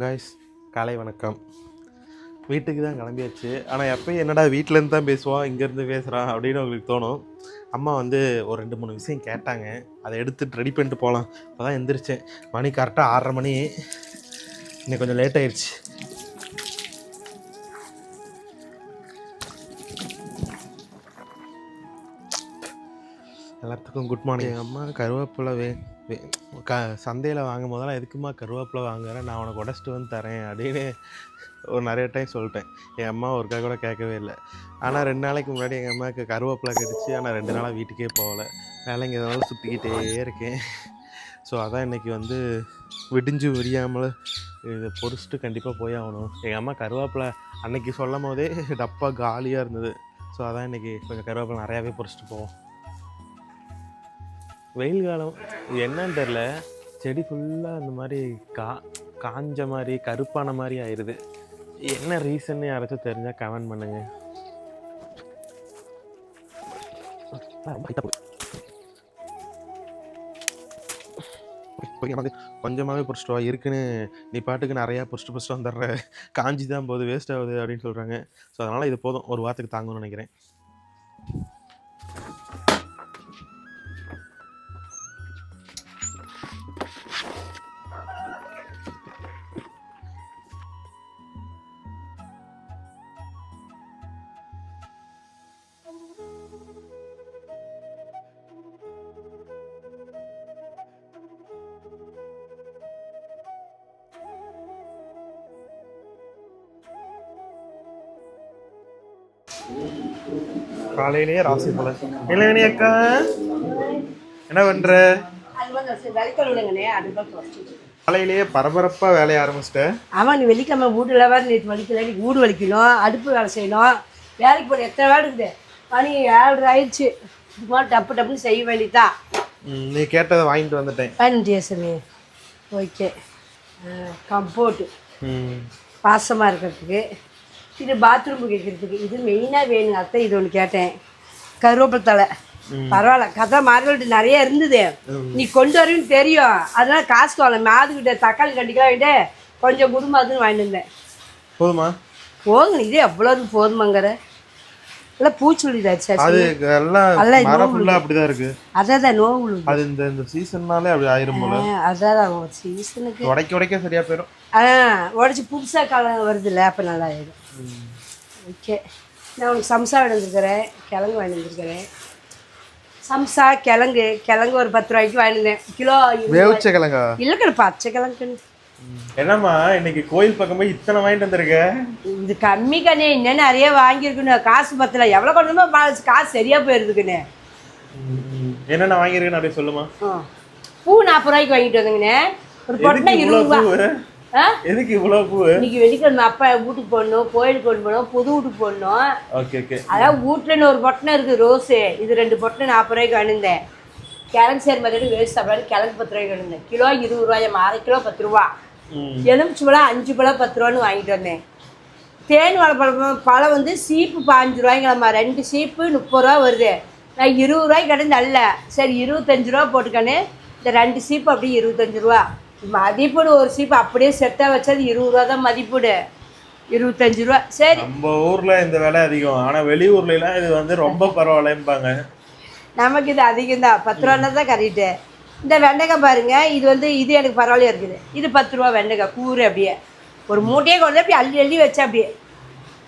Guys காலை வணக்கம். வீட்டுக்கு தான் கிளம்பியாச்சு. ஆனால் எப்போயும் என்னடா வீட்டிலேருந்து தான் பேசுவான் இங்கேருந்து பேசுகிறான் அப்படின்னு உங்களுக்கு தோணும். அம்மா வந்து ஒரு ரெண்டு மூணு விஷயம் கேட்டாங்க. அதை எடுத்துட்டு ரெடி பண்ணிட்டு போகலாம் அப்போ தான் எந்திரிச்சேன். மணி கரெக்டாக ஆறரை மணி. இன்னைக்கு கொஞ்சம் லேட் ஆயிடுச்சு. எல்லாத்துக்கும் குட் மார்னிங் எங்கள் அம்மா கருவேப்பிலை வே க சந்தையில் வாங்கும் போதெல்லாம் எதுக்குமா கருவேப்பிலை வாங்குறேன் நான் உனக்கு உடச்சிட்டு வந்து தரேன் அப்படின்னு ஒரு நிறைய டைம் சொல்லிட்டேன். என் அம்மா ஒருக்கா கூட கேட்கவே இல்லை. ஆனால் ரெண்டு நாளைக்கு முன்னாடி எங்கள் அம்மாவுக்கு கருவேப்பிலை கிடச்சி. ஆனால் ரெண்டு நாளாக வீட்டுக்கே போகல. வேலைங்க இதனால சுற்றிக்கிட்டே இருக்கேன். ஸோ அதான் இன்றைக்கி வந்து விடிஞ்சு விடியாமல் இதை பொறிச்சிட்டு கண்டிப்பாக போய் ஆகணும். எங்கள் அம்மா கருவேப்பிலை அன்னைக்கு சொல்லும் போதே டப்பா காலியாக இருந்தது. ஸோ அதான் இன்றைக்கி கொஞ்சம் கருவேப்பிலை நிறையாவே பொறிச்சிட்டு போவோம். வெயில் காலம். என்னன்னு தெரில செடி ஃபுல்லாக இந்த மாதிரி கா காஞ்ச மாதிரி கருப்பான மாதிரி ஆயிடுது என்ன ரீசன்னு யாராச்சும் தெரிஞ்சால் கமெண்ட் பண்ணுங்க. கொஞ்சமாகவே பிடிச்சிட்டு வா. இருக்குன்னு நீ பாட்டுக்கு நிறையா பிடிச்சிட்டு பிடிச்சிட்டு வந்துடுற. காஞ்சி தான் போகுது வேஸ்ட் ஆகுது அப்படின்னு சொல்கிறாங்க ஸோ அதனால் இது போதும். ஒரு வாரத்துக்கு தாங்கணும்னு நினைக்கிறேன். காலையிலேயே ராசி போல. இளவேணி அக்கா என்ன பண்ற? காலையிலேயே பரபரப்பா வேலைய ஆரம்பிச்சிட்ட. ஆமாம் நீ வெள்ளிக்கிழமை வீட்டில் வேறு நேற்று வலிக்கல நீ வீடு வலிக்கணும் அடுப்பு வேலை செய்யணும் வேலைக்கு போகிற எத்தனை வேலை இருக்குது? மணி ஏழரை ஆயிடுச்சு. சும்மா டப்பு டப்புன்னு செய்ய வேண்டியதான் நீ கேட்டதை வாங்கிட்டு வந்துட்டேன். பதினஞ்சு சாமி. ஓகே. கம்போர்ட்டு பாசமாக இருக்கிறதுக்கு. இது பாத்ரூம் கேட்கறதுக்கு இது மெயினாக வேணுங்க அத்தை இது ஒன்று கேட்டேன். கருவேப்பிலை தலை பரவாயில்ல கதை மார்கெட் நிறைய இருந்தது. நீ கொண்டு வருவீன்னு தெரியும். அதனால காசு வாங்கல மாதுகிட்ட தக்காளி கண்டிக்கலாம் வாங்கிட்டு கொஞ்சம் குடும்பத்துன்னு வாங்கிட்டு வந்தேன். போதுமா? போதுங்க இது எவ்வளவு போதுமாங்கிற? எல்லாம் பூச்சுள்ளிதாச்சு அது எல்லாம் மரம் ஃபுல்லா அப்படிதான் இருக்கு. அதான் நோவு அது இந்த இந்த சீசன்னாலே அப்படி ஆயிரும் போல. அதான் சீசனுக்கு உடைக்க உடைக்க சரியா போயிடும் ஆ உடச்சி புதுசாக காலம் வருதுல்ல அப்போ நல்லா ஆயிடும் ஓகே. நான் உனக்கு சம்சா வாங்கிட்டுருக்கிறேன் கிழங்கு வாங்கிட்டுருக்கிறேன் சம்சா கிழங்கு கிழங்கு ஒரு பத்து ரூபாய்க்கு வாங்கியிருந்தேன் கிலோ வேவிச்ச கிழங்கா? இல்லைக்கட பச்சை கிழங்கு என்னம்மா இன்னைக்கு கோயில் பக்கம் போய் இத்தனை வாங்கிட்டு வந்திருக்க? இது கம்மி கண்ணே இன்னும் நிறைய வாங்கியிருக்கணும். காசு பத்தல. எவ்வளோ கொண்டுமோ காசு சரியாக போயிருக்குண்ணே என்னென்ன வாங்கியிருக்கேன்னு அப்படியே சொல்லுமா. பூ நாற்பது ரூபாய்க்கு வாங்கிட்டு வந்தேங்கண்ணே. ஒரு பொட்டை எதுக்கு இருபது ரூபா. எதுக்கு இவ்வளவு பூ? இன்னைக்கு வெள்ளிக்கிழமை அப்பா வீட்டுக்கு போடணும் கோயிலுக்கு கொண்டு போகணும் புது வீட்டுக்கு போடணும் ஓகே ஓகே. அதான் வீட்டில் ஒரு பொட்டனை இருக்குது ரோஸு. இது ரெண்டு பொட்டனை நாற்பது ரூபாய்க்கு வாங்கியிருந்தேன் கிழங்கு சேர் மாதிரி வேஸ்ட் சாப்பிடாது கிழங்கு பத்து ரூபாய்க்கு வாங்கியிருந்தேன் கிலோ இருபது ரூபாய் அரை கிலோ பத்து ரூபா. எலுமிச்சு பழம் அஞ்சு பழம் பத்து ரூபான்னு வாங்கிட்டு வந்தேன். தேன் வாழைப்பழம் பழம் வந்து சீப்பு பாஞ்சு ரூபாய்ங்களாம்மா. ரெண்டு சீப்பு முப்பது ரூபா வருது. நான் இருபது ரூபாய்க்கு கிடந்து அல்ல. சரி இருபத்தஞ்சு ரூபா போட்டுக்கன்னு. இந்த ரெண்டு சீப்பு அப்படியே இருபத்தஞ்சு ரூபா. மதிப்புடு ஒரு சீப்பு அப்படியே செட்டாக வச்சது இருபது ரூபா தான் மதிப்புடு. இருபத்தஞ்சு ரூபா சரி. நம்ம ஊர்ல இந்த விலை அதிகம். ஆனா வெளியூர்ல எல்லாம் இது வந்து ரொம்ப பரவாயில்லம்பாங்க. நமக்கு இது அதிகம் தான் பத்து ரூபான்னா தான் கரெக்டு இந்த வெண்டைக்காய் பாருங்க இது வந்து இது எனக்கு பரவாயில்லையா இருக்குது. இது பத்து ரூபா வெண்டைக்காய் கூறு அப்படியே. ஒரு மூட்டையே கொண்டு வந்து அப்படியே அள்ளி அள்ளி வச்சேன் அப்படியே.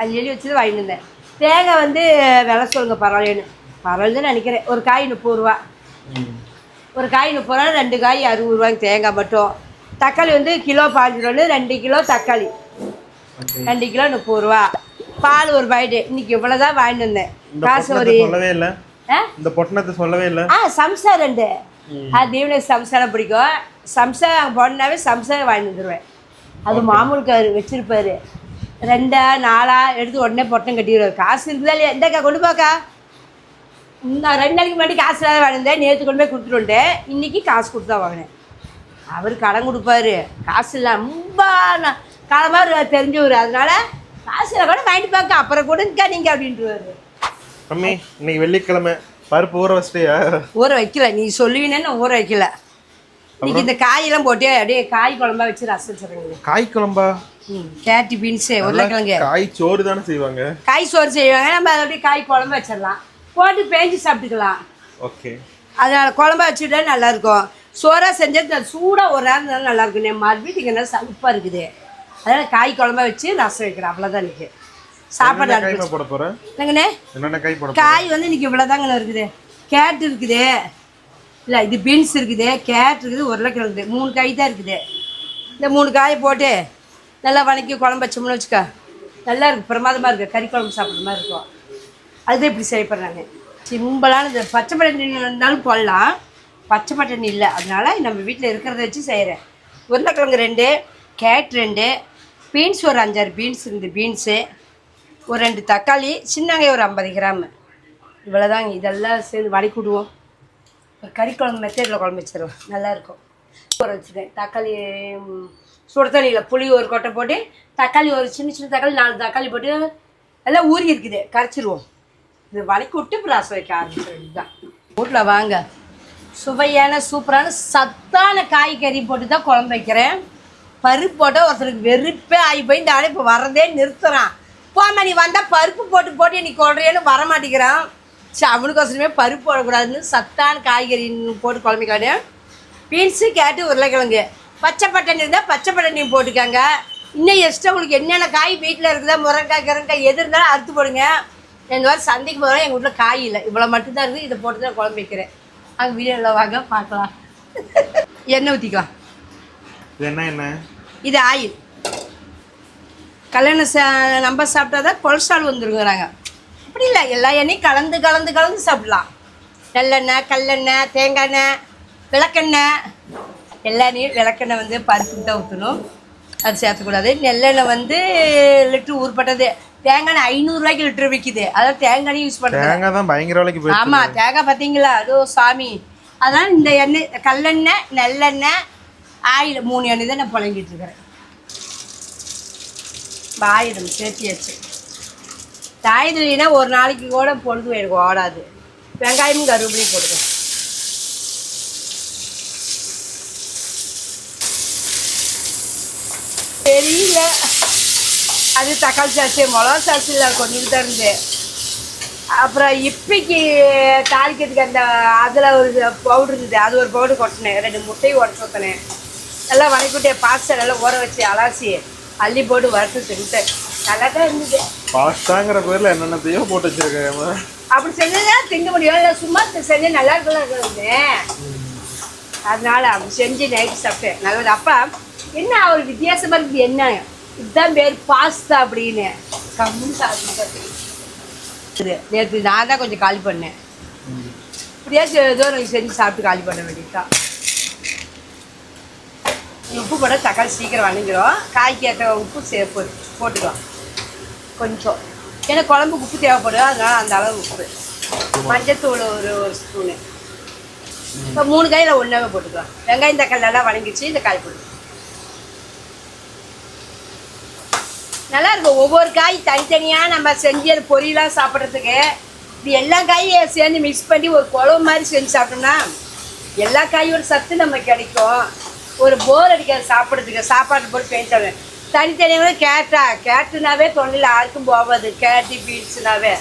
அள்ளி அள்ளி வச்சு வாங்கிட்டு இருந்தேன் தேங்காய் வந்து விலை சொல்லுங்க பரவாயில்லன்னு பரவாயில்லன்னு நினைக்கிறேன். ஒரு காய் முப்பது ரூபா ஒரு காய் முப்பது ரூபா ரெண்டு காய் அறுபது ரூபாய்க்கு தேங்காய் மட்டும். தக்காளி வந்து கிலோ பாஞ்சு ரூபான்னு ரெண்டு கிலோ தக்காளி. ரெண்டு கிலோ முப்பது ரூபா. பால் ஒரு பாக்கெட்டு. இன்னைக்கு இவ்வளோதான் வாங்கிட்டு வந்தேன். காசு ஒரு இந்த பொட்டணத்தை சொல்லவே இல்ல. ஆ சம்சா ரெண்டு அது தீவனுக்கு சம்சாரம் பிடிக்கும். சம்சா போனாவே சம்சா வாங்கி வந்துடுவேன் அது மாமூலுக்கு வச்சிருப்பாரு. ரெண்டா நாளா எடுத்து உடனே பொட்டம் கட்டிடுவார். காசு இருக்குதா இல்லையா? இந்தாக்கா கொண்டு போக்கா. நான் ரெண்டு நாளைக்கு முன்னாடி காசு இல்லாத வாங்கினேன் நேற்று கொண்டு போய் கொடுத்துட்டு இன்னைக்கு காசு கொடுத்து வாங்கினேன். அவர் கடன் கொடுப்பாரு. காசு இல்லை ரொம்ப காலமாக தெரிஞ்சவர். அதனால காசு இல்லை கூட வாங்கிட்டு பார்க்க அப்புறம் கொடுங்கக்கா நீங்கள் அப்படின்ட்டுருவாரு மம்மி இன்னைக்கு வெள்ளிக்கிழமை. பருப்பு ஊற வச்சிட்டியா? ஊற வைக்கல. நீ சொல்லுவீனேன்னு ஊற வைக்கல. இன்னைக்கு இந்த காயெல்லாம் போட்டு அப்படியே காய் குழம்பா வச்சு ரசம் வச்சுருங்க காய் குழம்பா? ம் கேரட்டு பீன்ஸு உருளைக்கிழங்கு. காய் சோறு தானே செய்வாங்க? காய் சோறு செய்வாங்க. நம்ம அதை அப்படியே காய் குழம்பு வச்சிடலாம். போட்டு பேஞ்சு சாப்பிட்டுக்கலாம். ஓகே. அதனால் குழம்பா வச்சுட்டா நல்லாயிருக்கும். சோறாக செஞ்சது சூடாக ஒரு நேரம் இருந்தாலும் நல்லா இருக்கும் என் மறுபடியும் இங்கே சலுப்பாக இருக்குது. அதனால் காய் குழம்பா வச்சு ரசம் வைக்கிறேன். அவ்வளோதான் எனக்கு சாப்பாடு போட போறேன்? என்னங்கண்ணே? காய் போட காய் வந்து இன்னைக்கு இவ்வளோதாங்கண்ணே இருக்குது. கேரட் இருக்குது. இல்லை இது பீன்ஸ் இருக்குது. கேரட் இருக்குது. உருளைக்கிழங்கு இருக்குது. மூணு காய் தான் இருக்குது. இந்த மூணு காயை போட்டு நல்லா வதக்கி குழம்பு வச்சோம்னு வச்சுக்க. நல்லா இருக்கும் பிரமாதமாக இருக்குது கறி குழம்பு சாப்பிட்ற மாதிரி இருக்கும். அதுதான் இப்படி செய்யப்படுறாங்க சிம்பிளான இந்த பச்சை பட்டாணி இருந்தாலும் போடலாம். பச்சை பட்டாணி இல்லை. அதனால் நம்ம வீட்டில் இருக்கிறத வச்சு செய்கிறேன் உருளைக்கிழங்கு ரெண்டு கேட் ரெண்டு பீன்ஸ் ஒரு அஞ்சாறு பீன்ஸ் இருந்து பீன்ஸு ஒரு ரெண்டு தக்காளி சின்னங்காய் ஒரு ஐம்பது கிராம். இவ்வளோதாங்க இதெல்லாம் சேர்ந்து வடிக்கிடுவோம் ஒரு கறி குழம்பு மெத்தடில் குழம்பு வச்சிருவோம். நல்லாயிருக்கும் ஊற வச்சுருக்கேன் தக்காளி ம், சுடு தண்ணியில் புளி ஒரு கொட்டை போட்டு தக்காளி ஒரு சின்ன சின்ன தக்காளி நாலு தக்காளி போட்டு எல்லாம் ஊறி இருக்குது. கரைச்சிருவோம். இது வதக்கி விட்டு இப்போ ரசம் வைக்க ஆரம்பிச்சிடும் இதுதான் வீட்டில் வாங்க. சுவையான சூப்பரான சத்தான காய்கறி போட்டு தான் குழம்பு வைக்கிறேன். பருப்பு போட்டால் ஒருத்தருக்கு வெறுப்பே ஆகி போய் நானே இப்போ வரதே நிறுத்துறான். போமா நீ வந்தால் பருப்பு போட்டு போட்டு நீ கொள்றேன்னு வர மாட்டேங்கிறான் சரி அவனுக்கோசரமே பருப்பு போடக்கூடாதுன்னு சத்தான காய்கறி போட்டு குழம்பு பீன்ஸு கேட்டு உருளைக்கிழங்கு. பச்சை பட்டாணி இருந்தால் பச்சை பட்டாணியும் போட்டுக்கோங்க. இன்னும் எக்ஸ்ட்ரா உங்களுக்கு என்னென்ன காய் வீட்டில் இருக்குதா? முருங்காய் கிரங்காய் எது இருந்தாலும் அறுத்து போடுங்க. இந்த மாதிரி சந்தைக்கு போகிறோம் எங்கள் வீட்டில் காய் இல்லை. இவ்வளோ மட்டும்தான் இருக்குது. இதை போட்டு தான் குழம்பு வைக்கிறேன். அங்கே வீடியோவில் வாங்க பார்க்கலாம். எண்ணெய் ஊற்றிக்கலாம் இது என்ன என்ன? இது ஆயில். கல்யாணம் சா நம்ம சாப்பிட்டா தான் கொலஸ்ட்ரால் வந்துருங்கிறாங்க. அப்படி இல்லை எல்லா எண்ணெயும் கலந்து கலந்து கலந்து சாப்பிடலாம். நல்லெண்ணெய் கல்லெண்ணெய் தேங்காய் எண்ணெய் விளக்கெண்ணெய். எல்லா எண்ணெயும் விளக்கெண்ணெய் வந்து பருப்புக்கு தான் ஊற்றணும் அது சேர்த்துக்கூடாது. நெல்லெண்ணெய் வந்து லிட்ரு ஊர்பட்டது தேங்காய் எண்ணெய் ஐநூறுரூவாய்க்கு லிட்டர் விற்கிது அதான் தேங்காய் யூஸ் பண்ணுறது தேங்காய் தான் பயங்கர விலைக்கு போயிடுச்சு. ஆமாம் தேங்காய் பார்த்தீங்களா அதோ சாமி. அதான் இந்த எண்ணெய் கல்லெண்ணெய் நல்லெண்ணெய் ஆயில் மூணு எண்ணெய் தான் நான் புழங்கிட்டு இருக்கிறேன். ஆயிரம் சேர்த்தியாச்சு தாயுது இல்லைன்னா ஒரு நாளைக்கு கூட பொழுது எனக்கு ஓடாது. வெங்காயமும் கருவேப்பிலையும் போடுங்க தெரியல. அது தக்காளி சாசி மிளகா சாசியில் கொண்டுட்டு தான் இருந்தேன் அப்புறம் இப்பைக்கு தாளிக்கிறதுக்கு அந்த அதில் ஒரு பவுடர் இருந்தது அது ஒரு பவுடர் கொட்டினேன். ரெண்டு முட்டையும் உடச்சி ஊற்றினேன் நல்லா வதக்கிவிட்டு பாஸ்டர் எல்லாம் ஊற வச்சு அலாசி அள்ளி போட்டு வறுத்து தின்ட்டேன் நல்லா தான் இருந்தது. பாஸ்தாங்கிற பேர்ல என்னென்னத்தையோ போட்டு வச்சிருக்காங்க அப்படி செஞ்சதான் திங்க முடியும். இல்லை சும்மா செஞ்சு நல்லா இருக்கலாம் அதனால அப்படி செஞ்சு நைட்டு சாப்பிட்டேன். நல்லது. அப்பா என்ன ஒரு வித்தியாசமாக இருக்குது? என்ன? இதுதான் பேர் பாஸ்தா அப்படின்னு. கம்முன்னு சாப்பிட்டு நேற்று நான் தான் கொஞ்சம் காலி பண்ணேன். இப்படியாச்சும் ஏதோ எனக்கு செஞ்சு சாப்பிட்டு காலி பண்ண வேண்டியதுதான் உப்பு போட தக்காளி சீக்கிரம் வணங்கிடும் காய்க்கு ஏற்ற உப்பு சேர்ப்பு போட்டுக்கலாம். கொஞ்சம். ஏன்னா குழம்புக்கு உப்பு தேவைப்படும் அதனால் அந்த அளவு உப்பு. மஞ்சத்தூள் ஒரு ஒரு ஸ்பூனு. இப்போ மூணு காயில் ஒன்றாவே போட்டுக்கலாம். வெங்காயம் தக்காளி நல்லா வணங்கிச்சு இந்த காய் போட்டு நல்லா இருக்கும். ஒவ்வொரு காய் தனித்தனியாக நம்ம செஞ்சு அது பொரியலாம் சாப்பிட்றதுக்கு. இது எல்லா காயும் சேர்ந்து மிக்ஸ் பண்ணி ஒரு குழம்பு மாதிரி செஞ்சு சாப்பிட்டோம்னா எல்லா காயோட சத்து நம்ம கிடைக்கும். ஒரு போர் அடிக்காது சாப்பிட்றதுக்கு சாப்பாடு போட்டு பேசாங்க தனித்தனியாக கேட்டா கேட்டுனாவே தொண்டையில் யாருக்கும் போகாது. கேட்டு பீட்ஸுனாவே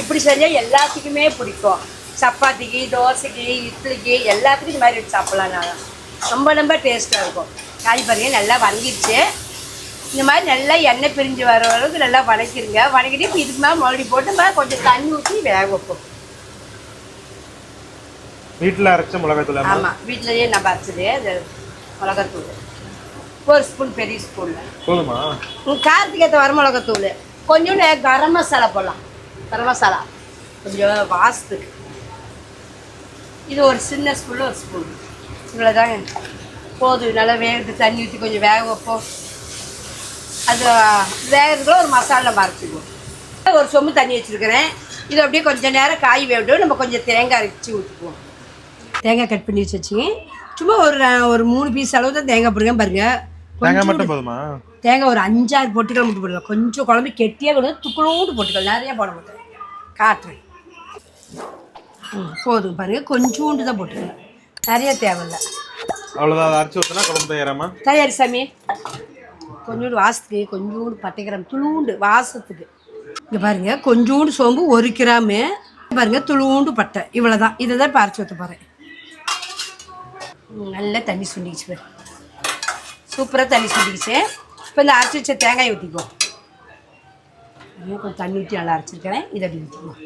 இப்படி செஞ்சால் எல்லாத்துக்குமே பிடிக்கும். சப்பாத்திக்கு தோசைக்கு இட்லிக்கு எல்லாத்துக்கும் இந்த மாதிரி வச்சு சாப்பிட்லாம். நான் ரொம்ப ரொம்ப டேஸ்ட்டாக இருக்கும். காய் பாருங்க நல்லா வதங்கிடுச்சு. இந்த மாதிரி நல்லா எண்ணெய் பிரிஞ்சு வர அளவுக்கு நல்லா வதக்கிடுங்க வதக்கிட்டு இப்போ இதுக்கு மேலே மறுபடியும் போட்டு மேலே கொஞ்சம் தண்ணி ஊற்றி வேக வைப்போம். வீட்டில் அரைச்ச மிளகாத்தூள். ஆமாம் வீட்டிலேயே நம்ம அரைச்சது அது மிளகாத்தூள் ஒரு ஸ்பூன் பெரிய ஸ்பூனில் போதுமா? காரத்துக்கு ஏற்ற வர மிளகாத்தூள் கொஞ்சோண்டு கரம் மசாலா போடலாம். கரம் மசாலா. கொஞ்சம் வாசத்துக்கு இது ஒரு சின்ன ஸ்பூன் ஒரு ஸ்பூன். இவ்வளோதாங்க போதும் நல்லா வேகத்து தண்ணி ஊற்றி கொஞ்சம் வேக வைப்போம். அது வேகிறதுக்குள்ள ஒரு மசாலா நம்ம அரைச்சிக்குவோம் ஒரு சொம்பு தண்ணி வச்சுருக்கிறேன். இது அப்படியே கொஞ்சம் நேரம் காய் வேவிட்டு நம்ம கொஞ்சம் தேங்காய் அரைச்சி ஊற்றிக்குவோம் தேங்காய் கட் பண்ணி வச்சு வச்சுங்க சும்மா ஒரு ஒரு மூணு பீஸ் அளவு தான் தேங்காய் போடுங்க பாருங்க. தேங்காய் மட்டும் போதுமா? தேங்காய் ஒரு அஞ்சாறு பொட்டுக்கள் மட்டும் போட்டுக்கலாம் கொஞ்சம் குழம்பு கெட்டியாக கூட துக்குளோண்டு போட்டுக்கலாம் நிறைய போட மாட்டேன். காட்டுறேன். ம் போதும். பாருங்க. கொஞ்சோண்டு தான் போட்டுக்கலாம் நிறைய தேவையில்ல. அவ்வளோதான் அரைச்சி ஊற்றினா குழம்பு தயாராமா? தயாரி சாமி. கொஞ்சோண்டு வாசத்துக்கு கொஞ்சோண்டு பட்டை கிராம் துளுண்டு வாசத்துக்கு. இங்கே பாருங்க கொஞ்சோண்டு சோம்பு ஒரு கிராமு. பாருங்க துளுண்டு பட்டை. இவ்வளோதான் இதை தான் அரைச்சி ஊற்ற போகிறேன் நல்லா தண்ணி சுண்டிக்கிச்சு பாரு. சூப்பராக தண்ணி சுண்டிக்கிச்சு. இப்போ இந்த அரைச்சி வச்ச தேங்காய் ஊற்றிக்குவோம் கொஞ்சம் தண்ணி ஊற்றி நல்லா அரைச்சிருக்கிறேன். இதை அப்படி ஊற்றிக்குவோம்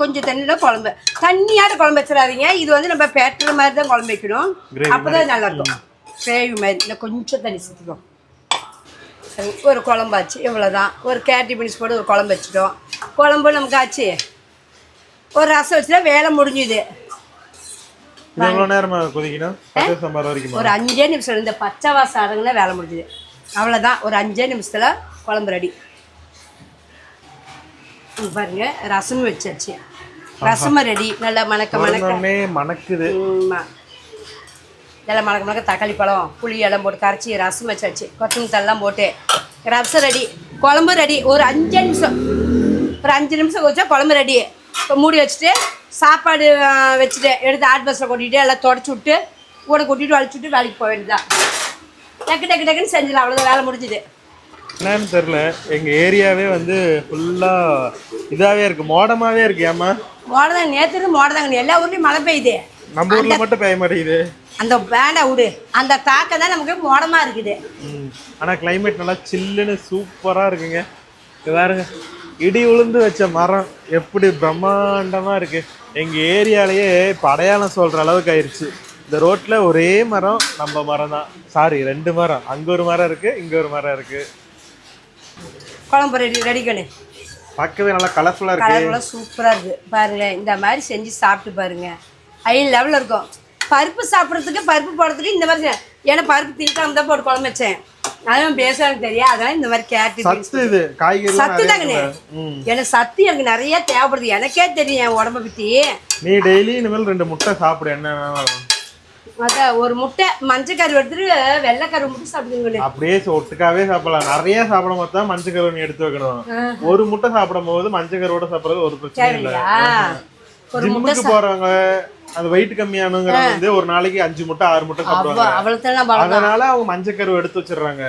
கொஞ்சம் தண்ணியில் குழம்பு. தண்ணியாட்ட குழம்பு வச்சிடாதீங்க. இது வந்து நம்ம பேட்டர் மாதிரி தான் குழம்பு வைக்கணும். Gravy அப்போ தான் நல்லா இருக்கும். கிரேவி மாதிரி இல்லை கொஞ்சம் தண்ணி சரி ஒரு குழம்பாச்சு இவ்வளோதான் ஒரு கேரட்டி பீன்ஸ் போட்டு ஒரு குழம்பு வச்சுட்டோம். குழம்பு நமக்கு ஆச்சு. ஒரு ரசம் வச்சுட்டா வேலை முடிஞ்சுது. ஒரு அஞ்சே நிமிஷம் இந்த பச்சை வாசம் அடங்குனா வேலை முடிஞ்சுது. அவ்வளோதான் ஒரு அஞ்சே நிமிஷத்தில் குழம்பு ரெடி. பாருங்க ரசமும் வச்சாச்சு. ரசமும் ரெடி. நல்லா மணக்க மணக்க. மணக்குது. ஆமா. இதெல்லாம் மணக்க மணக்க தக்காளி பழம் புளி எல்லாம் போட்டு கரைச்சி ரசம் வச்சாச்சு. கொத்தமல்லி தல்லாம் போட்டு. ரசம் ரெடி குழம்பு ரெடி ஒரு அஞ்சு நிமிஷம். ஒரு அஞ்சு நிமிஷம் வச்சா குழம்பு ரெடி இப்போ மூடி வச்சுட்டு சாப்பாடு வச்சுட்டு எடுத்து ஆட் பஸ்ஸில் கொட்டிட்டு எல்லாம் தொடச்சி விட்டு கூட கொட்டிட்டு வலிச்சு விட்டு வேலைக்கு போக வேண்டியதுதான். டக்கு டக்கு டக்குன்னு செஞ்சிடலாம். அவ்வளோதான் வேலை முடிஞ்சுது. என்னன்னு தெரில எங்கள் ஏரியாவே வந்து ஃபுல்லாக இதாகவே இருக்கு. மோடமாகவே இருக்கு ஏம்மா? மோடதாங்க நேற்று மோடதாங்க எல்லா ஊர்லேயும் மழை பெய்யுது. நம்ம ஊரில் மட்டும் பெய்ய மாட்டேங்குது. அந்த வேண்டாம் விடு. அந்த தாக்கம் தான் நமக்கு மோடமாக இருக்குது. ம் ஆனால் கிளைமேட் நல்லா சில்லுன்னு சூப்பராக இருக்குங்க. பாருங்க இடி உளுந்து வச்ச மரம் எப்படி பிரம்மாண்டமாக இருக்கு. எங்கள் ஏரியாலேயே இப்போ அடையாளம் சொல்கிற அளவுக்கு ஆயிடுச்சு இந்த ரோட்டில் ஒரே மரம் நம்ம மரம் தான். சாரி ரெண்டு மரம். அங்கே ஒரு மரம் இருக்குது இங்கே ஒரு மரம் இருக்குது குழம்பு ரெடி ரெடி கண்ணு பார்க்கவே நல்லா கலர்ஃபுல்லாக இருக்கு. கலர்ஃபுல்லாக சூப்பராக இருக்குது பாருங்க இந்த மாதிரி செஞ்சு சாப்பிட்டு பாருங்க. ஹை லெவலில் இருக்கும். பருப்பு சாப்பிட்றதுக்கு பருப்பு போடுறதுக்கு இந்த மாதிரி ஏன்னா பருப்பு திணிக்காம தான் போட்டு குழம்பு வச்சேன். அதுவும் பேசுறாங்க தெரியும் அதனால இந்த மாதிரி இது காய்கறி சத்து தாங்கண்ணே. எனக்கு சத்து எனக்கு நிறைய தேவைப்படுது. எனக்கே தெரியும் என் உடம்ப பற்றி நீ டெய்லி இனிமேல் ரெண்டு முட்டை சாப்பிடு என்ன அதான் ஒரு முட்டை மஞ்சள் கரு எடுத்துட்டு வெள்ளைக்கரு முட்டை சாப்பிடுங்க அப்படியே ஒட்டுக்காவே சாப்பிடலாம். நிறைய சாப்பிடும் போது தான் மஞ்சள் கருவணி எடுத்து வைக்கணும். ஒரு முட்டை சாப்பிடும் போது மஞ்சள் கருவோட சாப்பிடுறது ஒரு பிரச்சனை இல்லை. ஜிம்முக்கு போறவங்க அது வெயிட் கம்மியானுங்கிறவங்க வந்து ஒரு நாளைக்கு அஞ்சு முட்டை ஆறு முட்டை சாப்பிடுவாங்க. அதனால அவங்க மஞ்சள் கருவை எடுத்து வச்சிடுறாங்க.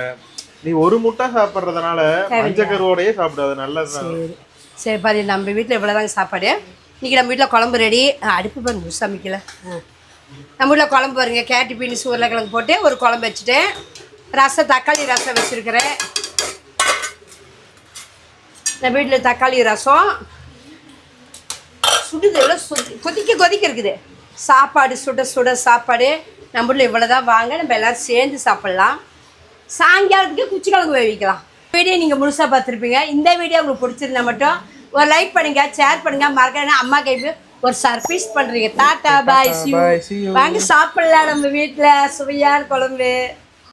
நீ ஒரு முட்டை சாப்பிடுறதுனால மஞ்சள் கருவோடயே சாப்பிடு அது நல்லதுதான் சரி. பாரு நம்ம வீட்டில் இவ்வளோதாங்க சாப்பாடு. இன்றைக்கி நம்ம வீட்டில் குழம்பு ரெடி அடுப்பு பாருங்க சமைக்கல. நம்ம வீட்டில் குழம்பு பாருங்க கேரட்டு பீன்ஸ் உருளைக்கிழங்கு போட்டு ஒரு குழம்பு வச்சுட்டேன். ரசம் தக்காளி ரசம் வச்சுருக்கிறேன். நம்ம வீட்டில் தக்காளி ரசம் சுடுது எவ்வளோ கொதிக்க கொதிக்க இருக்குது. சாப்பாடு சுட சுட சாப்பாடு. நம்ம வீட்டில் இவ்வளோ தான் வாங்க. நம்ம எல்லோரும் சேர்ந்து சாப்பிட்லாம். சாயங்காலத்துக்கு குச்சிக்கிழங்கு வேவிக்கலாம் வீடியோ நீங்கள் முழுசாக பார்த்துருப்பீங்க. இந்த வீடியோ உங்களுக்கு பிடிச்சிருந்தா மட்டும் ஒரு லைக் பண்ணுங்க ஷேர் பண்ணுங்க. மறக்காம அம்மா கைப்பு ஒரு சர்ப்ரைஸ் பண்ணுறீங்க டாட்டா பாய். வாங்க சாப்பிடலாம் நம்ம வீட்டில். சுவையான குழம்பு.